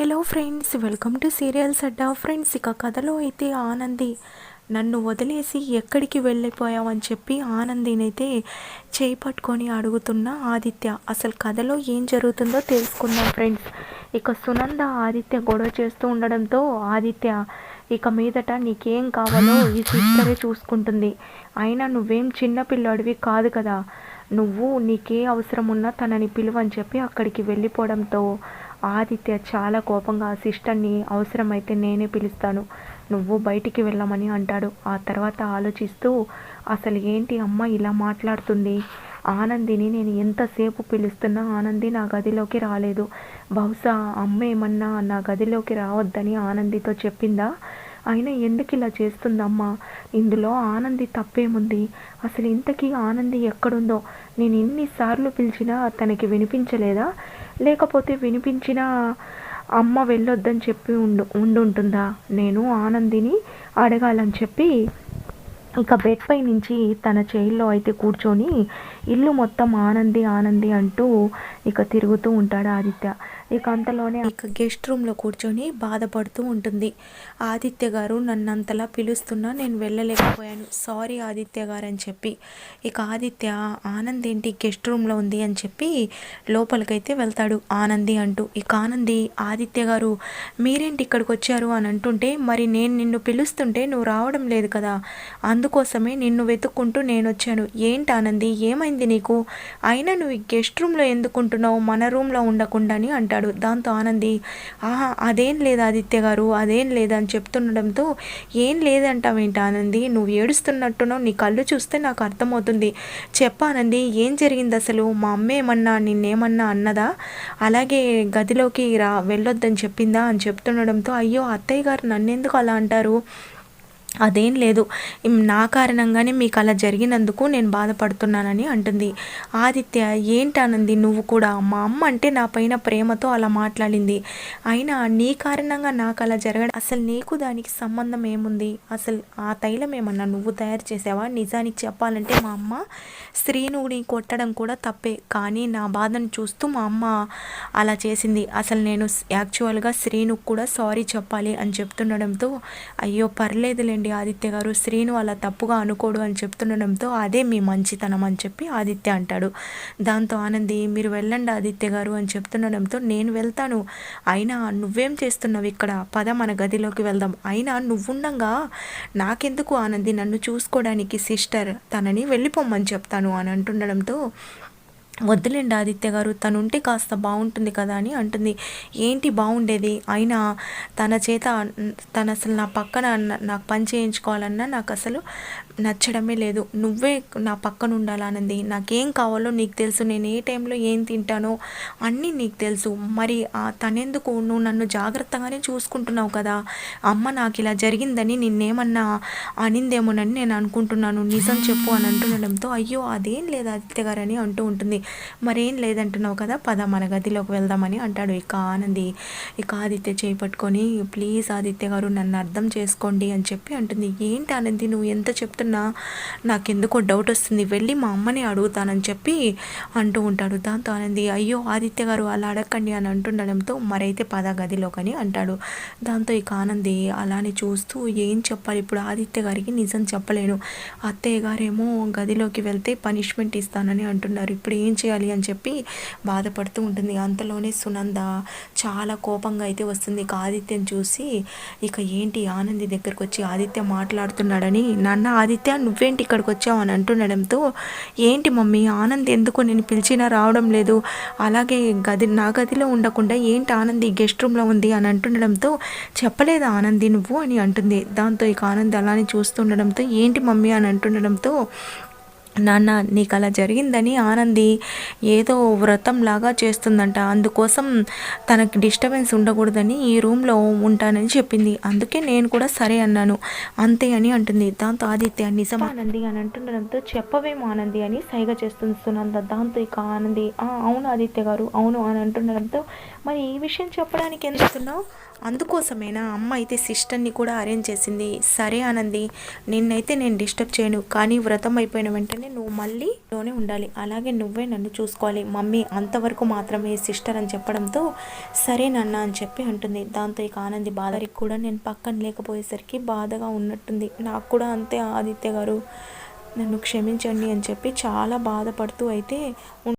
Hello friends welcome to serials Adda friends ఇక కథలో అయితే ఆనంది నన్ను వదిలేసి ఎక్కడికి వెళ్ళిపోయావని చెప్పి ఆనందినైతే చేయి పట్టుకొని అడుగుతున్న ఆదిత్య. అసలు కథలో ఏం జరుగుతుందో తెలుసుకుందాం ఫ్రెండ్స్ ఇక సునంద ఆదిత్య గొడవ చేస్తూ ఉండడంతో ఆదిత్య ఇక మీదట నీకేం కావాలో ఈ సిస్టరే చూసుకుంటుంది. అయినా నువ్వేం చిన్నపిల్లాడివి కాదు కదా. నువ్వు నీకే అవసరం ఉన్నా తనని పిలువని చెప్పి అక్కడికి వెళ్ళిపోవడంతో ఆదిత్య చాలా కోపంగా సిస్టర్ని అవసరమైతే నేనే పిలుస్తాను. నువ్వు బయటికి వెళ్ళమని అంటాడు. ఆ తర్వాత ఆలోచిస్తూ అసలు ఏంటి అమ్మ ఇలా మాట్లాడుతుంది? ఆనందిని నేను ఎంతసేపు పిలుస్తున్నా ఆనంది నా గదిలోకి రాలేదు. బహుశా అమ్మ ఏమన్నా నా గదిలోకి రావద్దని ఆనందితో చెప్పిందా? అయినా ఎందుకు ఇలా చేస్తుందమ్మా? ఇందులో ఆనంది తప్పేముంది? అసలు ఇంతకీ ఆనంది ఎక్కడుందో? నేను ఎన్నిసార్లు పిలిచినా తనకి వినిపించలేదా? లేకపోతే వినిపించిన అమ్మ వెళ్ళొద్దని చెప్పి ఉండు ఉండుంటుందా? నేను ఆనందిని అడగాలని చెప్పి ఇక బెడ్ పై నుంచి తన చైర్లో అయితే కూర్చొని ఇల్లు మొత్తం ఆనంది ఆనంది అంటూ ఇక తిరుగుతూ ఉంటాడు ఆదిత్య. ఇక అంతలోనే ఇక గెస్ట్ రూమ్లో కూర్చొని బాధపడుతూ ఉంటుంది. ఆదిత్య గారు నన్ను అంతలా పిలుస్తున్నా నేను వెళ్ళలేకపోయాను. సారీ ఆదిత్య గారు అని చెప్పి. ఇక ఆదిత్య ఆనంద్ ఏంటి గెస్ట్ రూమ్లో ఉంది అని చెప్పి లోపలికైతే వెళ్తాడు ఆనంది అంటూ. ఇక ఆనంది ఆదిత్య గారు మీరేంటి ఇక్కడికి వచ్చారు? అని అంటుంటే మరి నేను నిన్ను పిలుస్తుంటే నువ్వు రావడం లేదు కదా. అందుకోసమే నిన్ను వెతుక్కుంటూ నేను వచ్చాను. ఏంటి ఆనంది ఏమైంది నీకు? అయినా నువ్వు గెస్ట్ రూమ్లో ఎందుకుంటున్నావు? మన రూమ్లో ఉండకుండా అని అంటాడు. అంటాడు దాంతో ఆనంది ఆహా అదేం లేదు ఆదిత్య గారు అదేం లేదని చెప్తుండడంతో ఏం లేదంటావేంటి ఆనంది నువ్వు ఏడుస్తున్నట్టునో నీ కళ్ళు చూస్తే నాకు అర్థమవుతుంది. చెప్పానంది ఏం జరిగింది అసలు? మా అమ్మ ఏమన్నా నిన్నేమన్నా అన్నదా? అలాగే గదిలోకి రా వెళ్ళొద్దని చెప్పిందా? అని చెప్తుండడంతో అయ్యో అత్తయ్య గారు నన్నెందుకు అలా అంటారు? అదేం లేదు. నా కారణంగానే మీకు అలా జరిగినందుకు నేను బాధపడుతున్నానని అంటుంది. ఆదిత్య ఏంటనంది నువ్వు కూడా? మా అమ్మ అంటే నా పైన ప్రేమతో అలా మాట్లాడింది. అయినా నీ కారణంగా నాకు అలా జరగడం అసలు నీకు దానికి సంబంధం ఏముంది? అసలు ఆ తైలం ఏమన్నా నువ్వు తయారు చేసావా? నిజానికి చెప్పాలంటే మా అమ్మ శ్రీనుని కొట్టడం కూడా తప్పే. కానీ నా బాధను చూస్తూ మా అమ్మ అలా చేసింది. అసలు నేను యాక్చువల్గా శ్రీనుకు కూడా సారీ చెప్పాలి అని చెప్తుండడంతో అయ్యో పర్లేదులే చేయండి ఆదిత్య గారు. శ్రీను అలా తప్పుగా అనుకోడు అని చెప్తుండడంతో అదే మీ మంచితనం అని చెప్పి ఆదిత్య అంటాడు. దాంతో ఆనంది మీరు వెళ్ళండి ఆదిత్య గారు అని చెప్తుండడంతో నేను వెళ్తాను. అయినా నువ్వేం చేస్తున్నావు ఇక్కడ? పద మన గదిలోకి వెళ్దాం. అయినా నువ్వుండగా నాకెందుకు ఆనంది? నన్ను చూసుకోవడానికి సిస్టర్ తనని వెళ్ళిపోమ్మని చెప్తాను అని అంటుండడంతో వద్దులేండి ఆదిత్య గారు తను ఉంటే కాస్త బాగుంటుంది కదా అని అంటుంది. ఏంటి బాగుండేది అయినా తన చేత తను అసలు నా పక్కన నాకు పని చేయించుకోవాలన్నా నాకు అసలు నచ్చడమే లేదు. నువ్వే నా పక్కన ఉండాలన్నది నాకేం కావాలో నీకు తెలుసు. నేను ఏ టైంలో ఏం తింటానో అన్నీ నీకు తెలుసు. మరి తనెందుకు? నువ్వు నన్ను జాగ్రత్తగానే చూసుకుంటున్నావు కదా. అమ్మ నాకు ఇలా జరిగిందని నిన్నేమన్నా అనిందేమోనని నేను అనుకుంటున్నాను. నిజం చెప్పు అని అంటుండడంతో అయ్యో అదేం లేదు ఆదిత్య గారు అని అంటూ ఉంటుంది. మరేం లేదంటున్నావు కదా పద మన గదిలోకి వెళ్దామని అంటాడు ఇక ఆనంది. ఇక ఆదిత్య చేపట్టుకొని ప్లీజ్ ఆదిత్య గారు నన్ను అర్థం చేసుకోండి అని చెప్పి అంటుంది. ఏంటి ఆనంది నువ్వు ఎంత చెప్తున్నా నాకు నాకెందుకో డౌట్ వస్తుంది. వెళ్ళి మా అమ్మని అడుగుతానని చెప్పి అంటూ ఉంటాడు. దాంతో ఆనంది అయ్యో ఆదిత్య గారు అలా అడగండి అని అంటుండడంతో మరైతే పద గదిలోకని అంటాడు. దాంతో ఇక ఆనంది అలానే చూస్తూ ఏం చెప్పాలి? ఇప్పుడు ఆదిత్య గారికి నిజం చెప్పలేను. అత్తయ్య గారేమో గదిలోకి వెళ్తే పనిష్మెంట్ ఇస్తానని అంటున్నారు. ఇప్పుడు ఏం చేయాలి అని చెప్పి బాధపడుతూ ఉంటుంది. అంతలోనే సునంద చాలా కోపంగా అయితే వస్తుంది. ఇక ఆదిత్యం చూసి ఇక ఏంటి ఆనంది దగ్గరకు వచ్చి ఆదిత్య మాట్లాడుతున్నాడని నాన్న ఆదిత్య నువ్వేంటి ఇక్కడికి వచ్చావు? అని అంటుండడంతో ఏంటి మమ్మీ ఆనంద్ ఎందుకు నేను పిలిచినా రావడం లేదు? అలాగే గది నా గదిలో ఉండకుండా ఏంటి ఆనంది గెస్ట్ రూమ్లో ఉంది? అని అంటుండడంతో చెప్పలేదు ఆనంది నువ్వు? అని అంటుంది. దాంతో ఇక ఆనంద్ అలానే చూస్తుండడంతో ఏంటి మమ్మీ? అని అంటుండడంతో నాన్న నీకు అలా జరిగిందని ఆనంది ఏదో వ్రతం లాగా చేస్తుందంట. అందుకోసం తనకి డిస్టర్బెన్స్ ఉండకూడదని ఈ రూమ్లో ఉంటానని చెప్పింది. అందుకే నేను కూడా సరే అన్నాను. అంతే అని అంటుంది. దాంతో ఆదిత్య నిజం ఆనంది అని అంటుండడంతో చెప్పవేమో ఆనంది అని సైగ చేస్తుంది సునంద. దాంతో ఇక ఆనంది అవును ఆదిత్య గారు అవును అని అంటుండడంతో మరి ఈ విషయం చెప్పడానికి ఎందుకున్నావు అందుకోసమేనా? అమ్మ అయితే సిస్టర్ని కూడా అరేంజ్ చేసింది. సరే ఆనంది నిన్నైతే నేను డిస్టర్బ్ చేయను. కానీ వ్రతం అయిపోయిన వెంటనే నువ్వు మళ్ళీ లోనే ఉండాలి. అలాగే నువ్వే నన్ను చూసుకోవాలి. మమ్మీ అంతవరకు మాత్రమే సిస్టర్ అని చెప్పడంతో సరే నాన్న అని చెప్పి అంటుంది. దాంతో ఇక ఆనంది బాధరికి కూడా నేను పక్కన లేకపోయేసరికి బాధగా ఉన్నట్టుంది. నాకు కూడా అంతే ఆదిత్య గారు నన్ను క్షమించండి అని చెప్పి చాలా బాధపడుతూ అయితే